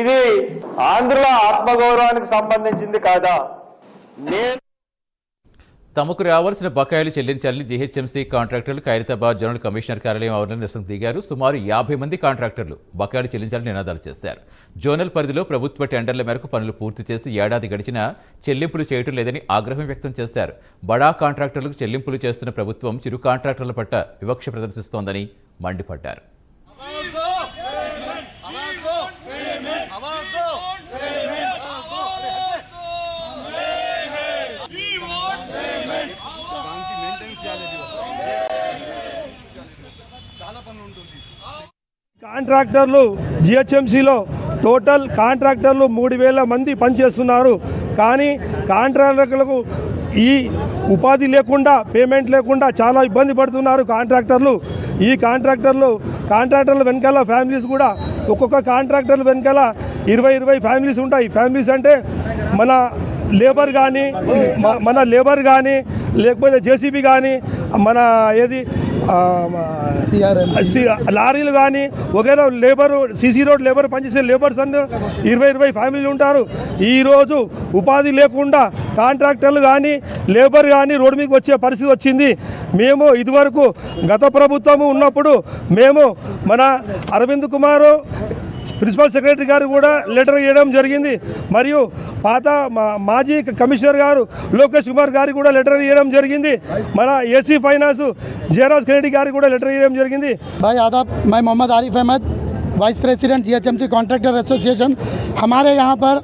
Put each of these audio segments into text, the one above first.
ఇది ఆంధ్రుల ఆత్మగౌరవానికి సంబంధించింది కాదా? నేను తమకు రావాల్సిన బకాయిలు చెల్లించాలని జీహెచ్ఎంసీ కాంట్రాక్టర్లు ఖైరతాబాద్ జనరల్ కమిషనర్ కార్యాలయం ఆవరణ నిరసన దిగారు. సుమారు యాభై మంది కాంట్రాక్టర్లు బకాయిలు చెల్లించాలని నినాదాలు చేశారు. జోనల్ పరిధిలో ప్రభుత్వ టెండర్ల మేరకు పనులు పూర్తి చేసి ఏడాది గడిచినా చెల్లింపులు చేయటం లేదని ఆగ్రహం వ్యక్తం చేశారు. బడా కాంట్రాక్టర్లకు చెల్లింపులు చేస్తున్న ప్రభుత్వం చిరు కాంట్రాక్టర్ల పట్ల వివక్ష ప్రదర్శిస్తోందని మండిపడ్డారు. కాంట్రాక్టర్లు జిహెచ్ఎంసీలో టోటల్ కాంట్రాక్టర్లు మూడు వేల మంది పనిచేస్తున్నారు. కానీ కాంట్రాక్టర్లకు ఈ ఉపాధి లేకుండా పేమెంట్ లేకుండా చాలా ఇబ్బంది పడుతున్నారు కాంట్రాక్టర్లు. ఈ కాంట్రాక్టర్లు కాంట్రాక్టర్ల వెనకాల ఫ్యామిలీస్ కూడా ఒక్కొక్క కాంట్రాక్టర్ల వెనకాల ఇరవై ఇరవై ఫ్యామిలీస్ ఉంటాయి. ఫ్యామిలీస్ అంటే మన లేబర్ కానీ మన లేబర్ కానీ లేకపోతే జేసీబీ కానీ మన ఏది లారీలు కానీ వగేరా లేబర్ సీసీ రోడ్ లేబర్ పనిచేసే లేబర్స్ అన్ని ఇరవై ఇరవై ఫ్యామిలీలు ఉంటారు. ఈరోజు ఉపాధి లేకుండా కాంట్రాక్టర్లు కానీ లేబర్ కానీ రోడ్డు మీదకి వచ్చే పరిస్థితి వచ్చింది. మేము ఇదివరకు గత ప్రభుత్వము ఉన్నప్పుడు మేము మన అరవింద్ కుమారు ప్రిన్సిపల్ సెక్రటరీ గారు కూడా లెటర్ ఇవ్వడం జరిగింది మరియు పాత మా- మాజీ కమిషనర్ గారు లోకేష్ కుమార్ గారికి కూడా లెటర్ ఇవ్వడం జరిగింది మన ఏసీ ఫైనాన్స్ జయరాజ్ రెడ్డి గారికి కూడా లెటర్ ఇవ్వడం జరిగింది भाई आदाब मैं Mohammed Arif Ahmed vice president GHMC contractor association हमारे यहाँ पर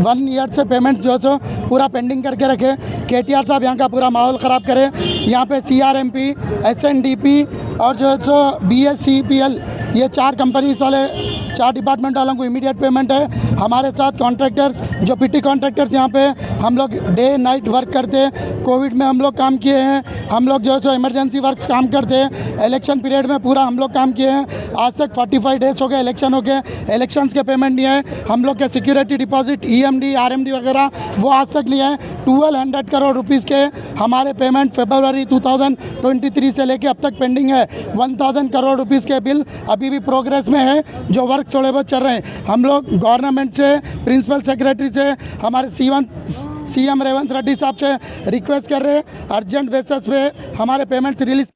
वन ईयर से पेमेंट जो है सो पूरा पेंडिंग करके रखे के टी आर साहब यहाँ का पूरा माहौल ख़राब करे यहाँ पे C R M P S N D P और जो है सो B S C P L ये चार कंपनीज़ वाले, चार डिपार्टमेंट वालों को इमीडिएट पेमेंट है। हमारे साथ कॉन्ट्रैक्टर्स जो पीटी कॉन्ट्रैक्टर्स यहाँ पे, हम लोग डे नाइट वर्क करते हैं। कोविड में हम लोग काम किए हैं। हम लोग जो है सो इमरजेंसी वर्क काम करते हैं। इलेक्शन पीरियड में पूरा हम लोग काम किए हैं। आज तक 45 डेज़ हो गए इलेक्शन हो गए। इलेक्शंस के पेमेंट नहीं है हम लोग के security deposit E M D R M D वगैरह, वो आज तक नहीं है ट्वेल्व हंड्रेड करोड़ रुपीज़ के हमारे पेमेंट फेब्रवरी 2023 से लेके अब तक पेंडिंग है। 1000 करोड़ रुपीज़ के बिल अभी भी प्रोग्रेस में है, जो वर्क थोड़े बहुत चल रहे हैं। हम लोग गवर्नमेंट से प्रिंसिपल सेक्रेटरी से, हमारे C one C M Revanth Reddy साहब से रिक्वेस्ट कर रहे हैं। अर्जेंट बेसिस पे हमारे पेमेंट्स रिलीज़